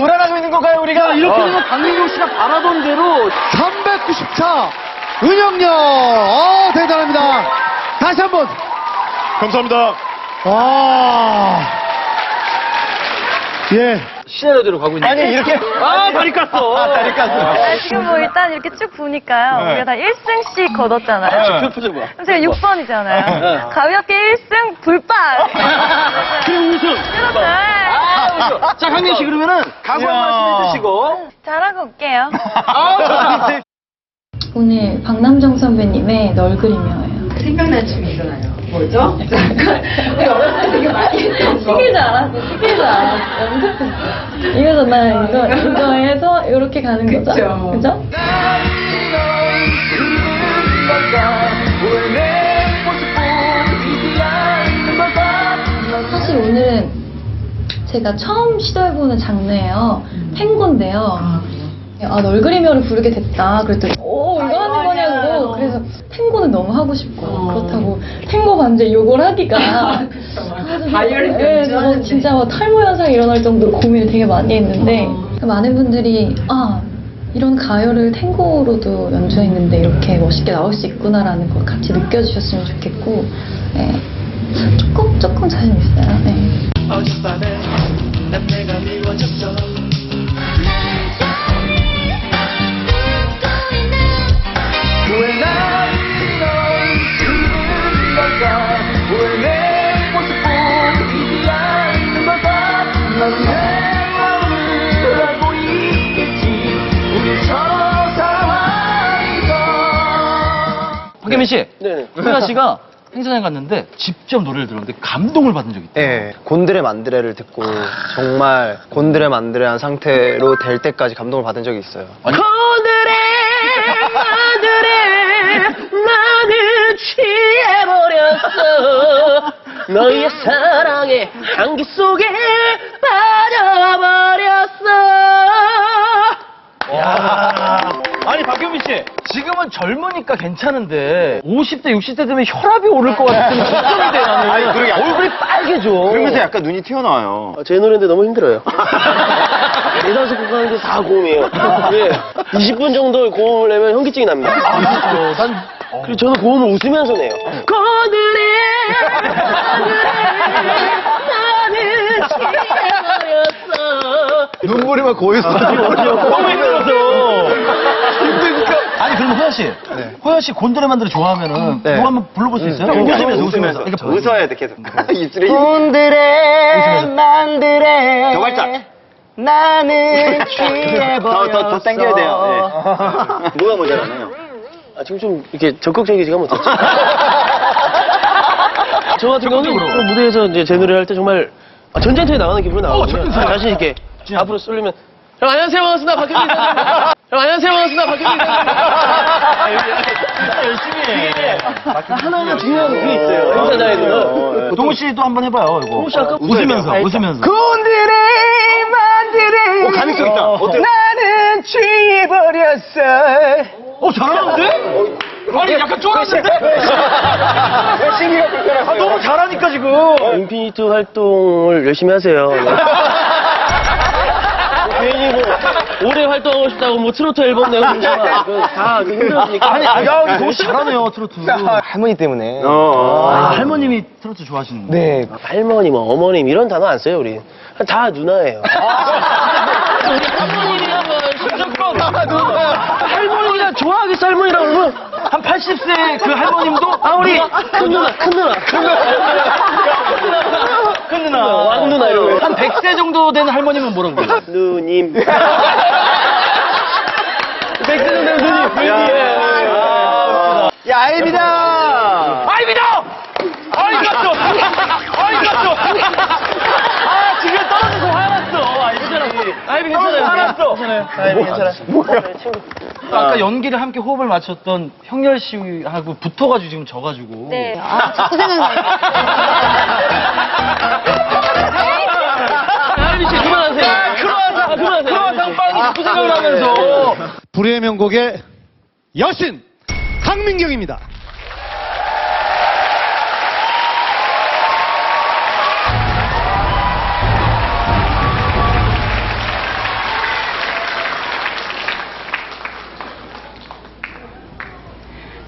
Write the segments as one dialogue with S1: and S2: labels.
S1: 노래하고 있는 건가요, 우리가?
S2: 이렇게 되면 강민경 씨가 바라던 대로
S3: 390차 은영력 어 대단합니다 다시 한번
S4: 감사합니다.
S3: 와 예.
S2: 시나리오대로 가고 있는.
S1: 아니, 이렇게.
S2: 아, 다리 깠어.
S1: 아, 다리 깠어.
S5: 아, 지금 뭐 일단 이렇게 쭉 보니까요.
S1: 네.
S5: 우리가 다 1승씩 거뒀잖아요.
S2: 그 표정 봐.
S5: 그럼 제가 6번이잖아요. 가볍게 1승 불발.
S2: 그래, 우승.
S5: 그렇죠.
S2: 아, 우승. 자, 강민 씨 그러면은 각오 한 말씀 해주시고.
S5: 잘하고 올게요.
S2: 아,
S6: 오늘 박남정 선배님의 널 그리며예요.
S7: 생각난 춤이 일어나요. 뭐죠? 우리 어렸을 때 되게 많이 했던 거.
S6: 시킬 줄 알았어, 시킬 줄 알았어. 연습했어. 이거잖아요, 이거. 이거 해서 이렇게 가는 거죠?
S7: 그쵸.
S6: 그죠? 사실 오늘은 제가 처음 시도해보는 장르예요. 탱고인데요. 아, 널 그리며를 부르게 됐다. 그랬더니, 오, 이거 하는 거냐고. 그래서 탱고는 너무 하고 싶고, 그렇다고 탱고 반주에 요걸 하기가.
S7: 바이올린
S6: 네,
S7: 연주
S6: 저
S7: 하는데.
S6: 진짜 뭐 탈모 현상이 일어날 정도로 고민을 되게 많이 했는데, 많은 분들이, 아, 이런 가요를 탱고로도 연주했는데 이렇게 멋있게 나올 수 있구나라는 걸 같이 느껴주셨으면 좋겠고, 네. 조금, 조금 자신 있어요. 네.
S2: 박혜민 씨.
S1: 네네.
S2: 효야 씨가 행사장 갔는데 직접 노래를 들었는데 감동을 받은 적이 있다.
S1: 예, 곤드레 만드레를 듣고 정말 곤드레 만드레한 상태로 될 때까지 감동을 받은 적이 있어요.
S2: 곤드레 만드레 나는 취해버렸어 너의 사랑의 향기 속에 빠져버렸어 야 아니 박효민 씨 지금은 젊으니까 괜찮은데 50대 60대 되면 혈압이 오를 것 같은 걱정이 돼 나는
S4: 아니, 그러게 약간-
S2: 얼굴이 빨개져
S4: 그러면서 약간 눈이 튀어나와요.
S8: 제 노래인데 너무 힘들어요. 대사서 곡하는데 다 고음이에요. 예. 20분 정도 고음을 내면 현기증이 납니다.
S2: 난
S8: 그리고 저는 고음을 웃으면서 내요.
S4: 눈물이 막 고였어.
S2: 너무 힘들어서. 아니 그럼 호야 씨, 호야 씨 곤드레 만드레 좋아하면은
S1: 네.
S2: 그거 한번 불러볼 수 있어요? 웃으면서 웃으면서. 그러니까
S4: 웃어야 돼, 계속. 입술이.
S1: 곤드레 만드레
S4: 더 발작.
S1: 나는
S4: 더,
S1: 취해버렸어.
S4: 더, 더 당겨야 돼요. 네. 뭐가 모자라나요?
S8: 아, 지금 좀 이렇게 적극적이지가 못했죠. 저 같은 경우는 그 무대에서 이제 제 노래 할때 정말 아, 전쟁터에 나가는 기분이 나거든요. 아, 자신 있게 앞으로 쏠리면 형 안녕하세요 반갑습니다 박현민입니다. 형 안녕하세요 반갑습니다 박현민입니다.
S2: 열심히 해.
S8: 하나하나 중요한 그게 있어요. 행사장에는.
S2: 동우 씨도 한번 해봐요 이거.
S8: 동우 씨 아까
S2: 웃으면서 웃으면서.
S1: 곤드레 만드레
S4: 어, 가능성 있다. 어때요?
S1: 나는 취해버렸어
S2: 어 잘하는데? 아니 약간 쫄았는데?
S1: 신기가 불편해서
S2: 아, 너무 잘하니까 지금.
S8: 인피니트 활동을 열심히 하세요. 네. 괜히 뭐 오래 활동하고 싶다고 뭐 트로트 앨범 내고 그러잖아. 그거 다 힘들으니까.
S2: 아니 야 너무 잘하네요 트로트.
S1: 할머니 때문에
S2: 아, 할머님이 트로트 좋아하시는 거.
S1: 네
S8: 할머니, 뭐 어머님 이런 단어 안 써요 우리. 다 누나예요. 우리 할머님이야 뭐 심정법. 할머니가 좋아하겠어 할머니라고 그러면
S2: 한 80세 그 할머님도
S8: 아 우리 큰 누나, 큰 누나.
S2: 큰 누나.
S8: 왕 누나 이런 거.
S2: 한 100세 정도 되는 할머님은 뭐라고 그래요?
S8: 누님. 백세는 내 누님. 누님.
S1: 야 아입니다
S2: 아이비다! 아이 갔어! 아이 갔어! 아 지금 떨어져서 화났어. 아이 괜찮아. 아이비 괜찮아요. 화났어. 괜찮아요. 아이비 괜찮아. 아까 연기를 함께 호흡을 맞췄던 형렬 씨하고 붙어가지고 지금 져가지고.
S5: 네. 아, 자꾸 생각나요.
S8: 아이비 씨 그만하세요.
S2: 크로아상,
S8: 아, 그만하세요.
S2: 크로아상 빵이 자꾸 생각을 하면서.
S3: 불의 명곡의 여신 강민경입니다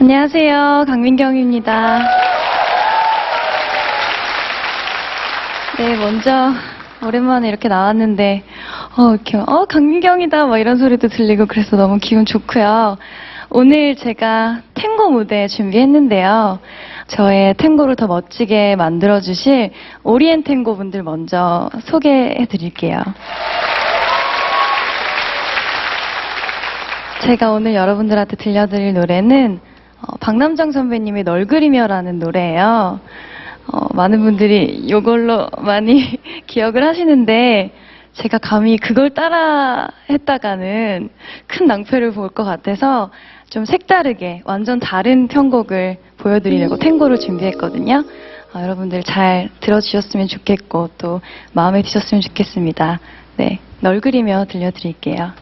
S5: 안녕하세요. 강민경입니다. 네, 먼저 오랜만에 이렇게 나왔는데 어, 이렇게 어, 강민경이다 막 이런 소리도 들리고 그래서 너무 기분 좋고요. 오늘 제가 탱고 무대 준비했는데요. 저의 탱고를 더 멋지게 만들어 주실 오리엔 탱고 분들 먼저 소개해 드릴게요. 제가 오늘 여러분들한테 들려드릴 노래는 어, 박남정 선배님의 널 그리며라는 노래예요. 어, 많은 분들이 이걸로 많이 기억을 하시는데 제가 감히 그걸 따라 했다가는 큰 낭패를 볼 것 같아서 좀 색다르게 완전 다른 편곡을 보여드리려고 탱고를 준비했거든요. 어, 여러분들 잘 들어주셨으면 좋겠고 또 마음에 드셨으면 좋겠습니다. 네, 널 그리며 들려드릴게요.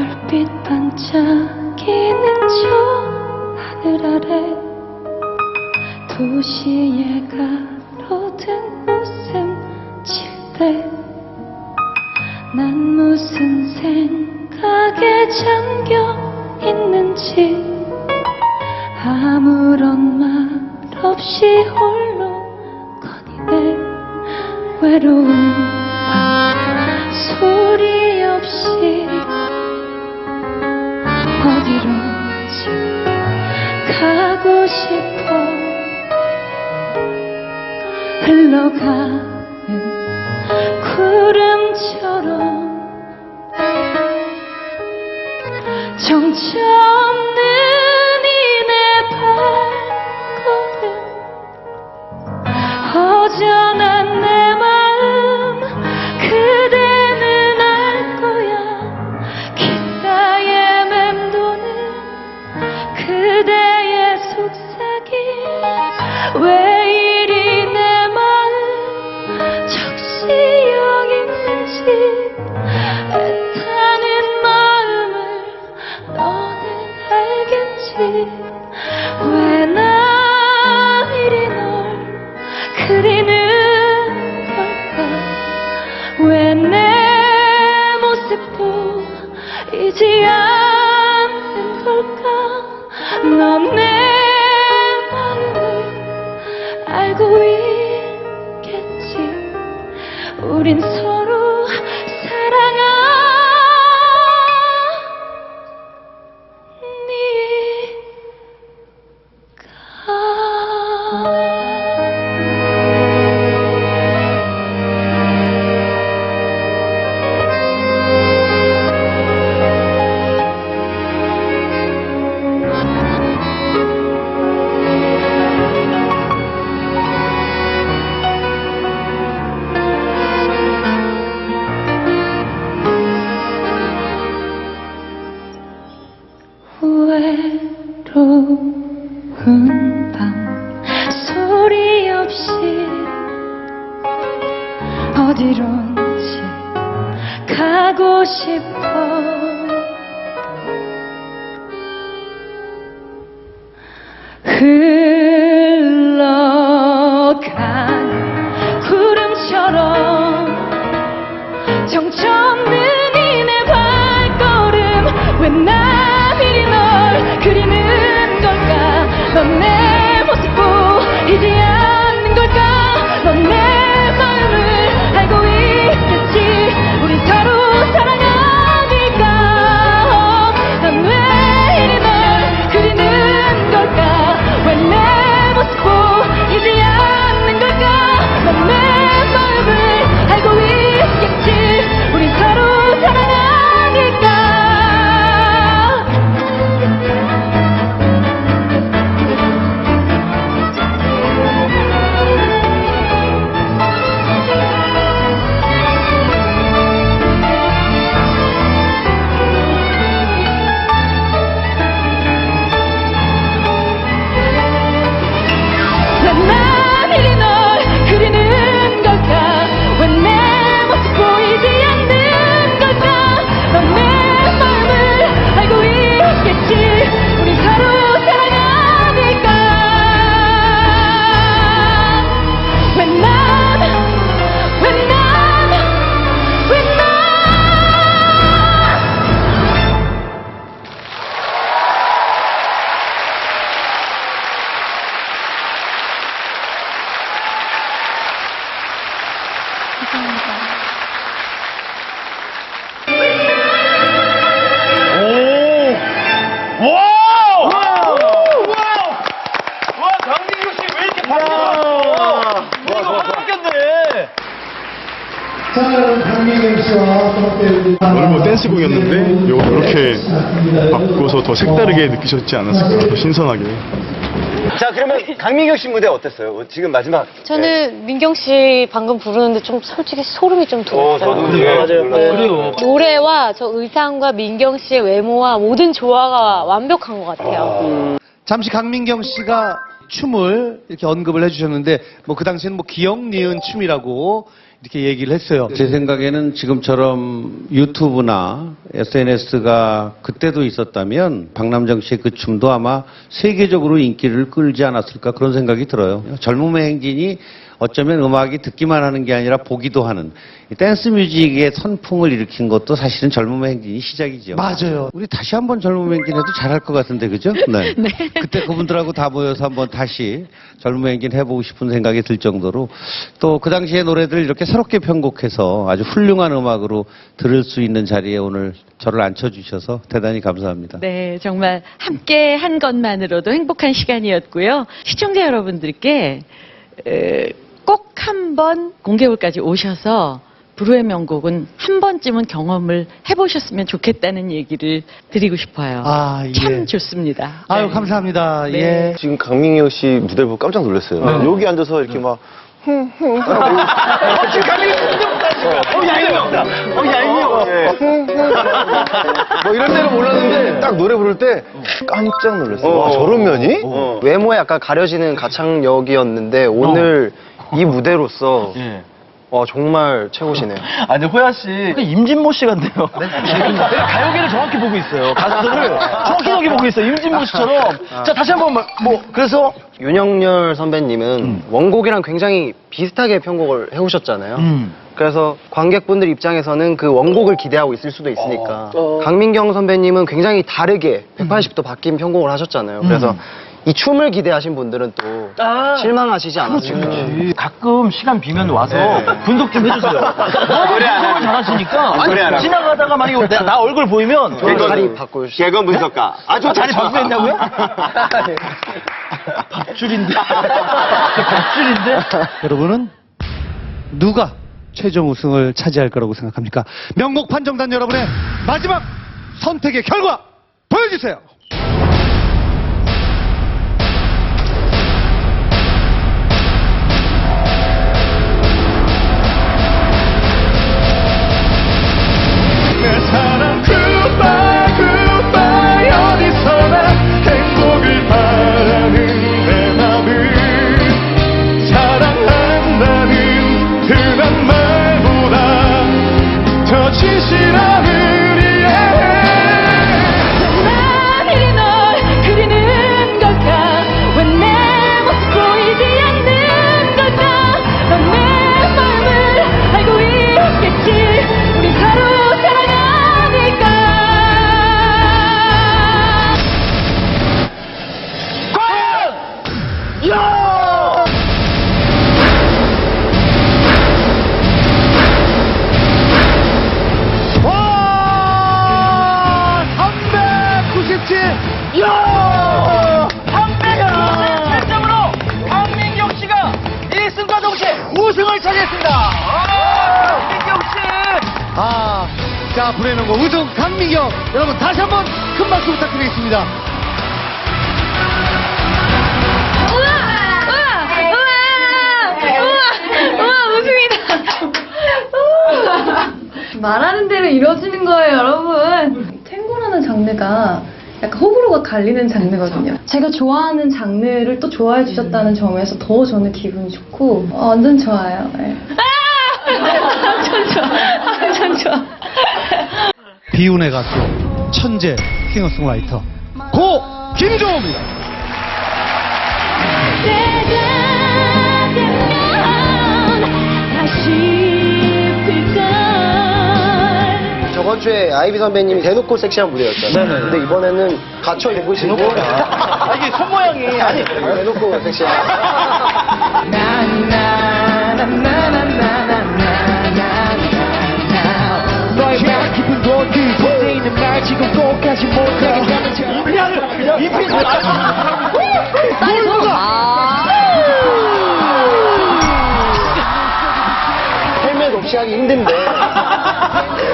S5: 별빛 반짝이는 저 하늘 아래 도시에 가로등 웃음 칠때 난 무슨 생각에 잠겨 있는지 아무런 말 없이 홀로 거니네 외로운 밤. 소리 없이 싶어 흘러가는 구름처럼 정처 없는 이내 발걸음 허전 애타는 마음을 너는 알겠지? 왜 나 이리 널 그리는 걸까? 왜 내 모습 보이지 않는 걸까? 넌 내 마음을 알고 있겠지? 우린 가
S9: 오늘 뭐 댄스곡이었는데 이거 그렇게 바꿔서 더 색다르게 느끼셨지 않았을까 더 신선하게
S4: 자, 그러면 강민경 씨 무대 어땠어요? 지금 마지막.
S10: 저는 민경 씨 방금 부르는데 좀 솔직히 소름이 좀
S4: 어,
S10: 돋았어요.
S4: 저도 예,
S8: 맞아요.
S4: 몰랐어요.
S8: 그래요.
S10: 노래와 저 의상과 민경 씨의 외모와 모든 조화가 완벽한 것 같아요.
S3: 잠시 강민경 씨가 춤을 이렇게 언급을 해주셨는데 뭐 그 당시에는 뭐 기억 니은 춤이라고 이렇게 얘기를 했어요.
S6: 제 생각에는 지금처럼 유튜브나 SNS가 그때도 있었다면 박남정 씨의 그 춤도 아마 세계적으로 인기를 끌지 않았을까 그런 생각이 들어요. 젊음의 행진이 어쩌면 음악이 듣기만 하는 게 아니라 보기도 하는 이 댄스 뮤직의 선풍을 일으킨 것도 사실은 젊음의 행진이 시작이죠.
S3: 맞아요.
S6: 우리 다시 한번 젊음의 행진 해도 잘할 것 같은데 그죠? 네. 그때 그분들하고 다 모여서 한번 다시 젊음의 행진 해보고 싶은 생각이 들 정도로 또 그 당시의 노래들 이렇게 새롭게 편곡해서 아주 훌륭한 음악으로 들을 수 있는 자리에 오늘 저를 앉혀주셔서 대단히 감사합니다.
S11: 네, 정말 함께 한 것만으로도 행복한 시간이었고요. 시청자 여러분들께 에, 꼭 한번 공개홀까지 오셔서 불후의 명곡은 한 번쯤은 경험을 해보셨으면 좋겠다는 얘기를 드리고 싶어요.
S3: 아, 예.
S11: 참 좋습니다.
S3: 아유,
S11: 네.
S3: 감사합니다.
S11: 네.
S3: 예.
S4: 지금 강민경 씨 무대를 보고 깜짝 놀랐어요. 여기 앉아서 이렇게 막.
S2: 지금 강민경 씨 어, 얄미워. 어, 얄미워.
S4: 뭐 이런 데는 몰랐는데 딱 노래 부를 때 깜짝 놀랐어요. 와, 저런 면이?
S1: 외모에 약간 가려지는 가창력이었는데 오늘 이 무대로서
S2: 예.
S1: 와 정말 최고시네요.
S2: 아, 근데 호야 씨, 그 임진모 씨 같네요. 내가 가요계를 정확히 보고 있어요. 가수들을 정확히 정확히 보고 있어요. 임진모 씨처럼. 자, 다시 한 번, 뭐, 그래서.
S1: 윤영열 선배님은 원곡이랑 굉장히 비슷하게 편곡을 해오셨잖아요.
S2: 음.
S1: 그래서 관객분들 입장에서는 그 원곡을 기대하고 있을 수도 있으니까 강민경 선배님은 굉장히 다르게 180도 바뀐 편곡을 하셨잖아요. 그래서 이 춤을 기대하신 분들은 또
S2: 아.
S1: 실망하시지 않았을까.
S2: 가끔 시간 비면 와서 분석 좀 해주세요. 너무 분석을 잘하시니까
S4: 노래 하라고.
S2: 지나가다가 만약에 나, 나 얼굴 보이면
S1: 저 자리 바꿔주시죠.
S4: 개건 분석가. 아주
S2: 아, 자리 바꾸겠냐고요? 밥줄인데. 밥줄인데?
S3: 여러분은 누가 최종 우승을 차지할 거라고 생각합니까? 명곡 판정단 여러분의 마지막 선택의 결과 보여주세요. 자, 불의 명곡 우승 강민경. 여러분 다시 한번 큰 박수 부탁드리겠습니다.
S12: 우와! 우와! 우와! 우와! 우승이다! 말하는 대로 이루어지는 거예요, 여러분. 탱고라는 장르가 약간 호불호가 갈리는 장르거든요. 제가 좋아하는 장르를 또 좋아해 주셨다는 점에서 더 저는 기분이 좋고 어, 완전 좋아요. 네. 완전 좋아. 완전 좋아.
S3: 비운의 가수, 천재, 싱어송라이터, 고 김종호입니다.
S1: 저번 주에 아이비 선배님이 대놓고 섹시한 무대였잖아요. 근데 이번에는 갖춰 입으시고
S2: 아, 이게 손 모양이. 아니,
S1: 대놓고 섹시한.
S2: 곳 그곳에 있는 말 지금 꼭까지 못하게 가는 이 피를 이 피를
S1: 헬멧 없이 하기 힘든데.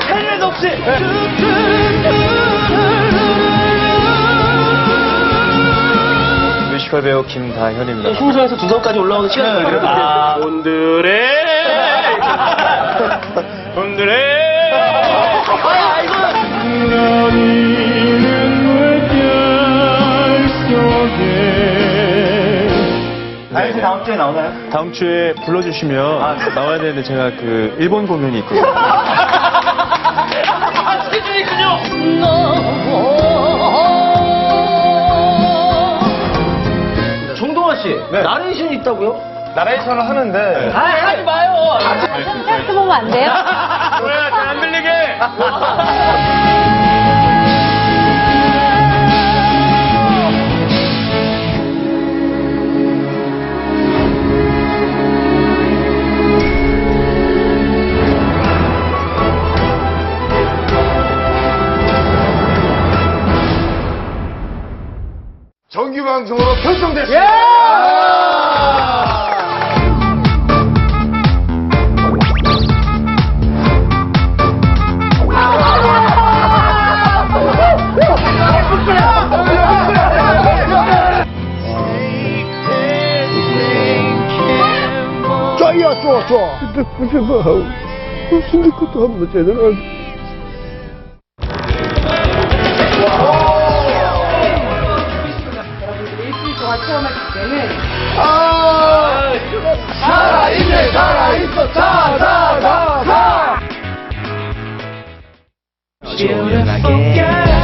S2: 헬멧 없이
S13: 씨. 뮤지컬 배우 김다현입니다.
S2: 흉성에서 두성까지 올라오는 시간이 걸려요.
S13: 아, 온드레. 온드레.
S4: 다현 다음 주에 나오나요?
S13: 다음 주에 불러주시면 나와야 되는데 제가 그 일본 공연이 있거든요.
S2: 정동아 씨, 나레이션 있다고요?
S14: 나레이션을 하는데
S2: 아, 하지 마요.
S10: 텍스트 보면 안 돼요?
S13: 뭐야, 잘안 들리게.
S14: 정규 방송으로 결정됐습니다.
S7: 좋아요, 좋아, 좋아. 근데 무슨 뭐, 무슨 것도 한번 제대로
S15: 때는
S7: 살아있네, 살아있어, 자, 자, 자, 자.
S13: 내 곁에서